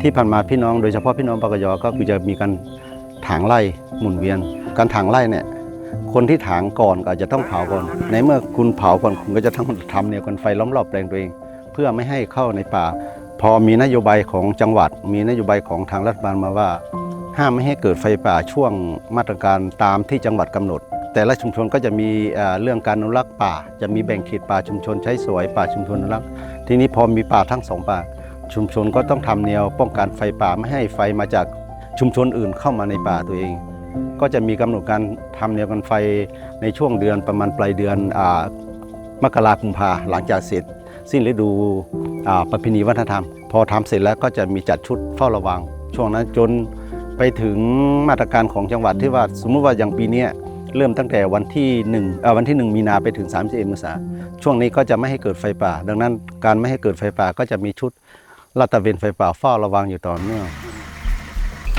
ที่ผ่านมาพี่น้องโดยเฉพาะพี่น้องปกยก็คือจะมีการถางไร่หมุนเวียน การถางไร่เนี่ยคนที่ถางก่อนก็อาจจะต้องเผาก่อน ในเมื่อคุณเผาก่อนคุณก็จะต้องทำแนวกันไฟล้อมรอบแปลงตัวเอง เพื่อไม่ให้เข้าในป่า พอมีนโยบายของจังหวัด มีนโยบายของทางรัฐบาลมาว่า ห้ามไม่ให้เกิดไฟป่าช่วงมาตรการตามที่จังหวัดกำหนด แต่ละชุมชนก็จะมีเรื่องการอนุรักษ์ป่า จะมีแบ่งเขตป่าชุมชนใช้สวยป่าชุมชนอนุรักษ์ทีนี้พอมีป่าทั้งสองป่า ชุมชนก็ต้องทำแนวป้องกันไฟป่าไม่ให้ไฟมาจากชุมชนอื่นเข้ามาในป่าตัวเอง ก็จะมีกำหนดการทำแนวกันไฟในช่วงเดือนประมาณปลายเดือนอมกราคมพาหลังจากเสร็จ สิ้นฤดูประเพณีวัฒนธรรม พอทำเสร็จแล้วก็จะมีจัดชุดเฝ้าระวัง ช่วงนั้นจนไปถึงมาตรการของจังหวัดที่ว่าสมมุติว่าอย่างปีนี้ เริ่มตั้งแต่วันที่1เอ่อวันที่ 1 มีนาไปถึง 31เมษาช่วงนี้ก็จะไม่ให้เกิดไฟป่า ดังนั้นการไม่ให้เกิดไฟป่าก็จะมีชุดลาดตระเวนไฟป่าเฝ้าระวังอยู่ต่อเนื่อง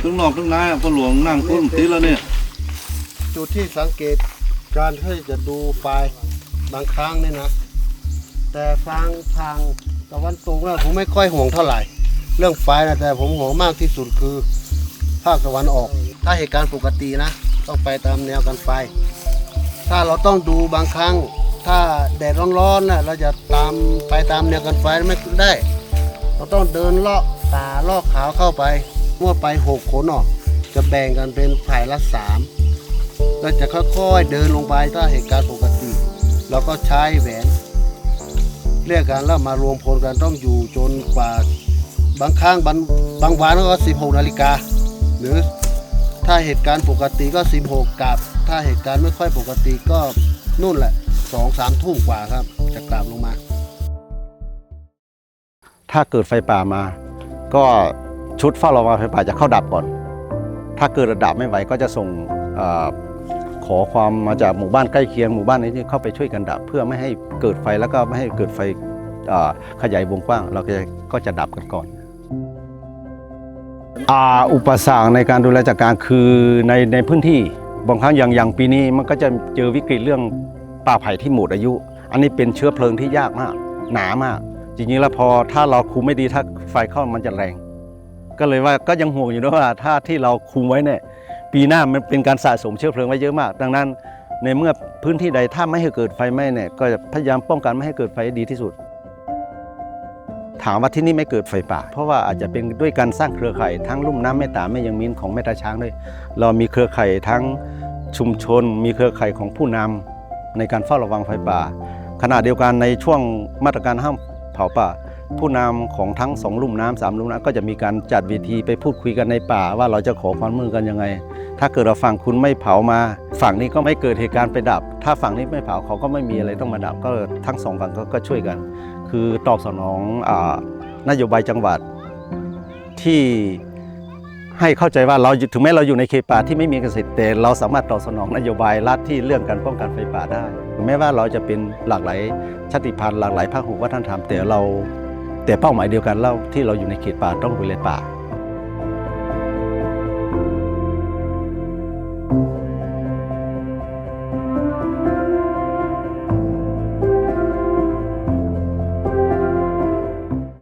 ทั้งนอกทั้งในพ่อหลวงนั่งก้มติดแล้วเนี่ยจุดที่สังเกตการที่จะดูไฟบางครั้งเนี่ยนะ แต่ฟังทางตะวันตกแล้วผมไม่ค่อยห่วงเท่าไหร่ เรื่องไฟนะแต่ผมห่วงมากที่สุดคือ ภาคตะวันออก ถ้าเหตุการณ์ปกตินะ ต้องไปตามแนวกันไฟ ถ้าเราต้องดูบางครั้ง ถ้าแดดร้อนๆนะเราจะตามไปตามแนวกันไฟไม่ได้ เราต้องเดินเลาะตาเลาะขาวเข้าไปเมื่อไปหกคนออกจะแบ่งกันเป็นฝ่ายละสามก็จะค่อยๆเดินลงไปถ้าเหตุการณ์ปกติ เราก็ใช้แหวนเรียกกันแล้วมารวมพลกันต้องอยู่จนกว่าบางครั้งบางบางวันก็16นาฬิกาหรือ ถ้าเหตุการณ์ปกติก็ 16กลับ ถ้าเหตุการณ์ไม่ค่อยปกติก็นู่นแหละสองสามทุ่มกว่าครับ จะกลับลงมา ถ้าเกิดไฟป่ามา ก็ชุดเฝ้าระวังไฟป่าจะเข้าดับก่อน ถ้าเกิดระดับไม่ไหวก็จะส่งอขอความมาจากหมู่บ้านใกล้เคียงหมู่บ้านนี้เข้าไปช่วยกันดับ เพื่อไม่ให้เกิดไฟแล้วก็ไม่ให้เกิดไฟขยายวงกว้าง เราก็จะดับกันก่อน อาอุปสรรคในการดูแลจัดการคือในในพื้นที่บางครั้งอย่างอย่างปีนี้มันก็จะเจอวิกฤตเรื่องป่าไผ่ที่หมดอายุ อันนี้เป็นเชื้อเพลิงที่ยากมาก หนามาก จริงๆแล้วพอถ้าเราคุมไม่ดีถ้าไฟเข้ามันจะแรง ก็เลยว่าก็ยังห่วงอยู่นะว่าถ้าที่เราคุมไว้เนี่ยปีหน้ามันเป็นการสะสมเชื้อเพลิงไว้เยอะมาก ดังนั้น ในเมื่อพื้นที่ใดถ้าไม่ให้เกิดไฟไหม้เนี่ยก็จะพยายามป้องกันไม่ให้เกิดไฟดีที่สุด ถามว่าที่นี่ไม่เกิดไฟป่า เพราะว่าอาจจะเป็นด้วยการสร้างเครือข่ายทั้งลุ่มน้ำแม่ตาแม่ยังมินของแม่ตาช้างด้วย เรามีเครือข่ายทั้งชุมชน มีเครือข่ายของผู้นำในการเฝ้าระวังไฟป่า ขณะเดียวกันในช่วงมาตรการห้ามเผาป่า ผู้นำของทั้งสองลุ่มน้ำสามลุ่มน้ำก็จะมีการจัดเวทีไปพูดคุยกันในป่า ว่าเราจะขอความมือกันยังไง ถ้าเกิดเราฝั่งคุณไม่เผามา ฝั่งนี้ก็ไม่เกิดเหตุการณ์ไปดับ ถ้าฝั่งนี้ไม่เผาเขาก็ไม่มีอะไรต้องมาดับก็ทั้งสองฝั่งก็ช่วยกัน คือตอบสนองอนโยบายจังหวัดที่ให้เข้าใจว่าเราถึงแม้เราอยู่ในเขตป่าที่ไม่มีเกษตรแต่เราสามารถตอบสนองนโยบายรัฐที่เรื่องการป้องกันไฟป่าได้ถึงแม้ว่าเราจะเป็นหลากหลายชาติพันธุ์หลากหลายภาคหูวัฒนธรรมแต่เรา แต่เป้าหมายเดียวกันเราที่เราอยู่ในเขตป่าต้องดูแลป่า